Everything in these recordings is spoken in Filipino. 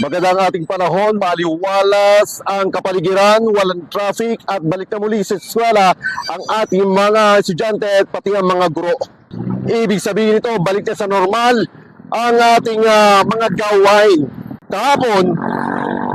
Magandang ating panahon, maliwalas ang kapaligiran, walang traffic at balik na muli sa eskwela ang ating mga estudyante at pati ang mga guro. Ibig sabihin nito, balik na sa normal ang ating ah, mga gawain. Kahapon,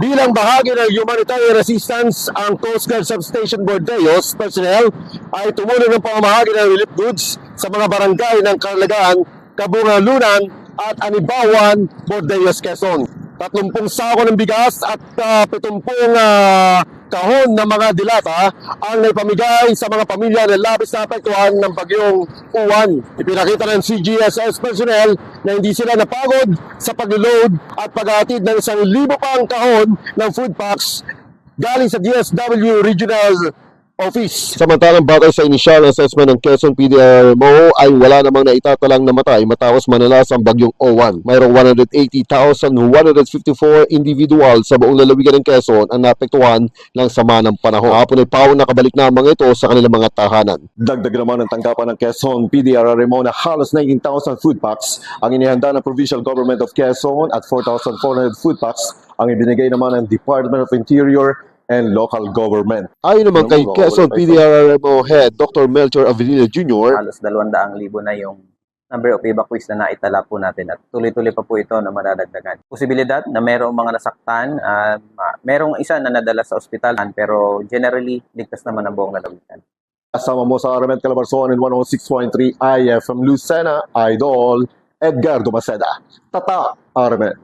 bilang bahagi ng humanitarian assistance, ang Coast Guard Substation Bordeos personnel ay tumulong ng pamamahagi ng relief goods sa mga barangay ng Carlagan, Kabungalunan at Anibawan, Bordeos, Quezon. 30 sako ng bigas at uh, 70 ah, kahon ng mga dilata ang naipamigay sa mga pamilya na labis na apektuhan ng bagyong uwan. Ipinakita ng CGSS personnel na hindi sila napagod sa pag-load at paghatid ng isang libo pang kahon ng food packs galing sa DSW Regional Office. Samantalang batay sa initial assessment ng Quezon PDRMO ay wala namang naitatalang namatay matapos manalas ang bagyong O1. Mayroong 180,154 individual sa buong lalawigan ng Quezon ang naapektuhan ng sama ng panahon. Hapon ay pawang nakabalik na ang mga ito sa kanilang mga tahanan. Dagdag naman ang tanggapan ng Quezon PDRMO na halos 19,000 food packs ang inihanda ng Provincial Government of Quezon at 4,400 food packs ang ibinigay naman ng Department of Interior and local government. Ayon naman kay Quezon PDRMO Head Dr. Melchor Avenida Jr., halos 200,000 na yung number of evacuees na naitala po natin at tuloy-tuloy pa po ito na madadagdagan. Posibilidad na merong mga nasaktan, ma- merong isa na nadala sa ospital pero generally ligtas naman ang buong lalawigan. kasama mo sa Arament Calabarzon in 106.3 IFM Lucena, Idol, Edgardo Maceda. Tata, Arament.